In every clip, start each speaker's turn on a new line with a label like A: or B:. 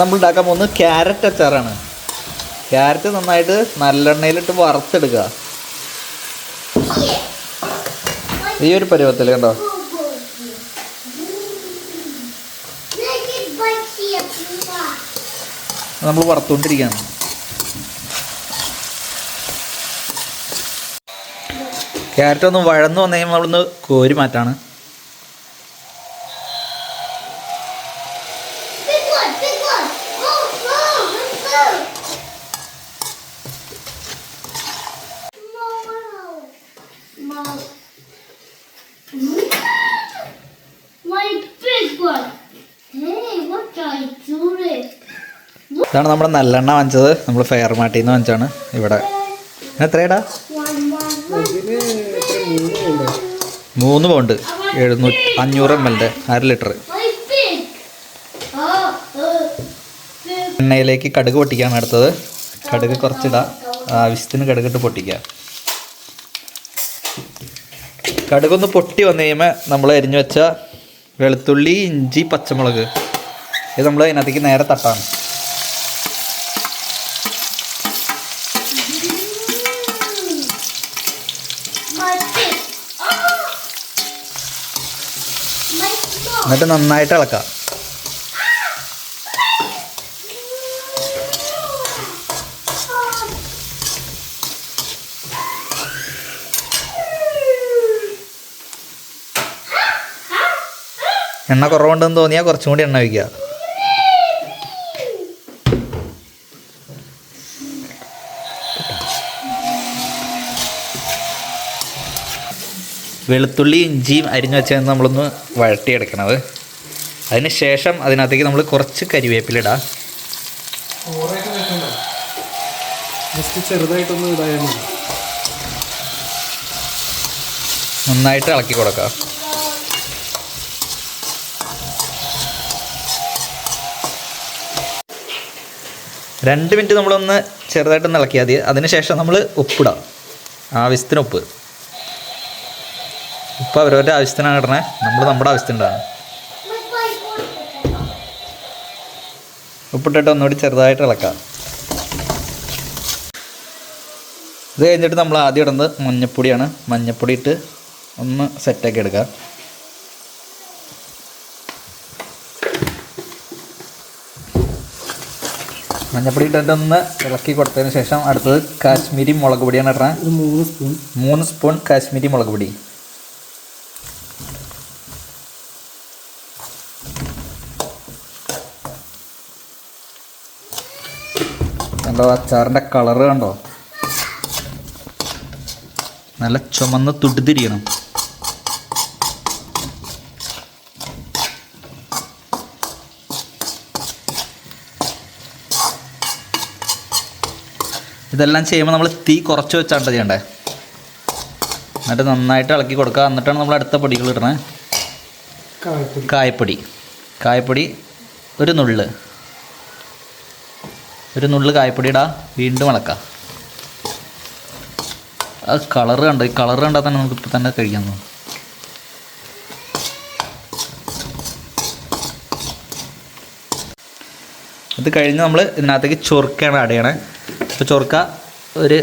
A: നമ്മൾ ഉണ്ടാക്കാൻ പോകുന്നത് ക്യാരറ്റ് അച്ചാറാണ്. ക്യാരറ്റ് നന്നായിട്ട് നല്ലെണ്ണയിലിട്ട് വറുത്തെടുക്കുക ഈ ഒരു പരുവത്തിൽ കണ്ടോ? നമ്മൾ വറുത്തുകൊണ്ടിരിക്കുകയാണ്. ക്യാരറ്റ് ഒന്ന് വഴന്ന് വന്നു കഴിയുമ്പോൾ അവിടുന്ന് കോരി മാറ്റാണ്. ഇതാണ് നമ്മുടെ നല്ലെണ്ണ വാങ്ങിച്ചത്. നമ്മൾ ഫെയർ മാട്ടിൽ നിന്ന് വാങ്ങിച്ചാണ് ഇവിടെ എത്രയാടാ?
B: മൂന്ന്
A: പൗണ്ട്. എഴുന്നൂറ്റി അഞ്ഞൂറ് എം എല്ലിന്റെ അര ലിറ്റർ എണ്ണയിലേക്ക് കടുക് പൊട്ടിക്കാം അടുത്തത്. കടുക് കുറച്ചിടാം. ആവശ്യത്തിന് കടുകിട്ട് പൊട്ടിക്കുക. കടുകൊന്ന് പൊട്ടി വന്നു കഴിയുമ്പോൾ നമ്മൾ അരിഞ്ഞു വെച്ച വെളുത്തുള്ളി ഇഞ്ചി പച്ചമുളക്. ഇത് നമ്മൾ അതിനകത്തേക്ക് നേരെ തട്ടാണ്. എന്നിട്ട് നന്നായിട്ട് ഇളക്കാം. എണ്ണ കുറവുണ്ടെന്ന് തോന്നിയാൽ കുറച്ചും കൂടി എണ്ണ ഒഴിക്കുക. വെളുത്തുള്ളി ഇഞ്ചിയും അരിഞ്ഞു വെച്ചാൽ നമ്മളൊന്ന് വഴട്ടിയെടുക്കണത് അതിന് ശേഷം അതിനകത്തേക്ക് നമ്മൾ കുറച്ച് കരിവേപ്പിലിടാം
B: ചെറുതായിട്ടൊന്ന്
A: നന്നായിട്ട് ഇളക്കി കൊടുക്കുക രണ്ട് മിനിറ്റ് നമ്മളൊന്ന് ചെറുതായിട്ടൊന്ന് ഇളക്കിയാൽ മതി അതിനുശേഷം നമ്മൾ ഉപ്പിടാം. ആവശ്യത്തിന് ഉപ്പ് ഉപ്പ് അവരവരുടെ ആവശ്യത്തിനാണ് ഇടണേ. നമ്മൾ നമ്മുടെ
C: ആവശ്യത്തിനാണ്
A: ഉപ്പിട്ടിട്ട് ഒന്നുകൂടി ചെറുതായിട്ട് ഇളക്കാം. ഇത് കഴിഞ്ഞിട്ട് നമ്മൾ ആദ്യം ഇടുന്നത് മഞ്ഞപ്പൊടിയാണ്. മഞ്ഞപ്പൊടി ഇട്ട് ഒന്ന് സെറ്റാക്കി എടുക്കാം. മഞ്ഞപ്പൊടി ഇട്ടിട്ട് ഒന്ന് ഇളക്കി കൊടുത്തതിന് ശേഷം അടുത്തത് കാശ്മീരി മുളക് പൊടിയാണ്
B: ഒരു മൂന്ന് സ്പൂൺ.
A: മൂന്ന് സ്പൂൺ കാശ്മീരി മുളക് പൊടി. കണ്ടോ അച്ചാറിന്റെ കളറ് കണ്ടോ? നല്ല ചുമന്ന് തുടുതിരിയണം. ഇതെല്ലാം ചെയ്യുമ്പോൾ നമ്മൾ തീ കുറച്ച് വെച്ചാണ് ചെയ്യേണ്ടത് എന്നിട്ട് നന്നായിട്ട് ഇളക്കി കൊടുക്കുക. എന്നിട്ടാണ് നമ്മൾ അടുത്ത പൊടികൾ ഇടണേ
B: കായപ്പൊടി.
A: കായപ്പൊടി. ഒരു നുള്ള്. ഒരു നുള്ള് കായപ്പൊടി ഇടാ. വീണ്ടും ഇളക്കാം അത് കളറ് കണ്ടോ? ഈ കളറ് കണ്ടാൽ തന്നെ നമുക്ക് ഇപ്പം തന്നെ കഴിക്കാൻ തോന്നും. ഇത് കഴിഞ്ഞ് നമ്മൾ ഇതിനകത്തേക്ക് ചൊറുക്കയാണ് ആഡ് ചെയ്യണേ. അപ്പോൾ ചൊർക്ക ഒരു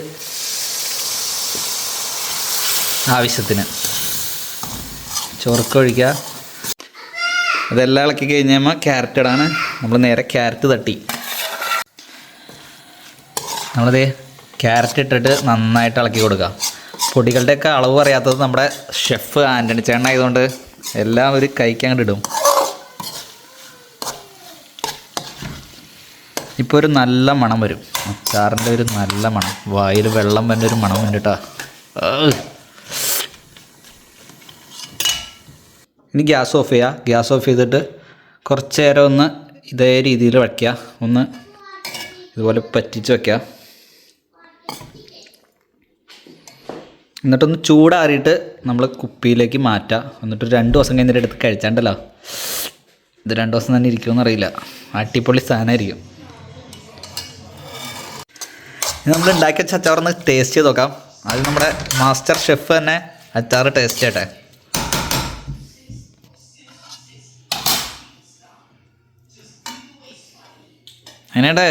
A: ആവശ്യത്തിന്. ചൊർക്ക ഒഴിക്കുക അതെല്ലാം ഇളക്കി കഴിഞ്ഞ് കഴിയുമ്പോൾ ക്യാരറ്റ് ഇടാണ്. നമ്മൾ നേരെ ക്യാരറ്റ് തട്ടി. നമ്മളത് ക്യാരറ്റ് ഇട്ടിട്ട് നന്നായിട്ട് ഇളക്കി കൊടുക്കുക പൊടികളുടെയൊക്കെ അളവ് അറിയാത്തത് നമ്മുടെ ഷെഫ് ആന്റണി ചേട്ടൻ ആയതുകൊണ്ട് എല്ലാം ഒരു കൈക്ക് ഇടും. ഇപ്പോൾ ഒരു നല്ല മണം വരും. അച്ചാറിന്റെ ഒരു നല്ല മണം. വായിൽ വെള്ളം വരുന്ന ഒരു മണം വേണ്ടിട്ടാ ഇനി ഗ്യാസ് ഓഫ് ചെയ്യുക ഗ്യാസ് ഓഫ് ചെയ്തിട്ട് കുറച്ച് നേരം ഒന്ന് ഇതേ രീതിയിൽ വയ്ക്കുക ഒന്ന് ഇതുപോലെ പറ്റിച്ച് വയ്ക്കുക എന്നിട്ടൊന്ന് ചൂടാറിയിട്ട് നമ്മൾ കുപ്പിയിലേക്ക് മാറ്റുക എന്നിട്ട് രണ്ട് ദിവസം കഴിഞ്ഞിട്ട് എടുത്ത് കഴിച്ചാണ്ടല്ലോ. ഇത് രണ്ട് ദിവസം തന്നെ ഇരിക്കുമെന്ന് അറിയില്ല അടിപൊളി സാധനമായിരിക്കും ഇനി നമ്മൾ ഉണ്ടാക്കിയ അച്ചാറൊന്ന് ടേസ്റ്റ് ചെയ്ത് നോക്കാം. അത് നമ്മുടെ മാസ്റ്റർ ഷെഫ് തന്നെ അച്ചാറ് ടേസ്റ്റ് ചെയ്യട്ടെ. അതിനേട്ടെ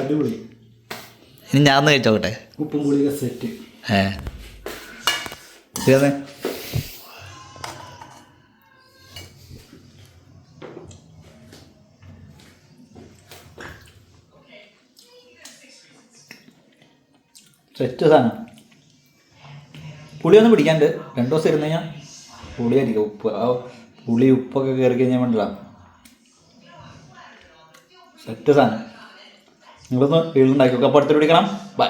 B: അടിപൊളി.
A: ഇനി ഞാൻ കഴിച്ചോട്ടെ
B: ഉപ്പും പുളിയൊക്കെ സെറ്റ്
A: ഏ. സെറ്റ് സാധനം. പുളിയൊന്നും പിടിക്കാണ്ട് രണ്ടു ദിവസം ഇരുന്ന് കഴിഞ്ഞാൽ പുളിയായിരിക്കും. ഉപ്പ് ആ പുളി ഉപ്പൊക്കെ കയറി കഴിഞ്ഞാൽ വേണ്ടല്ല സെറ്റ് സാധനം. നിങ്ങളൊന്ന് വീട്ടിലുണ്ടാക്കി നോക്കാം അപ്പോൾ അടുത്ത് പിടിക്കണം ബൈ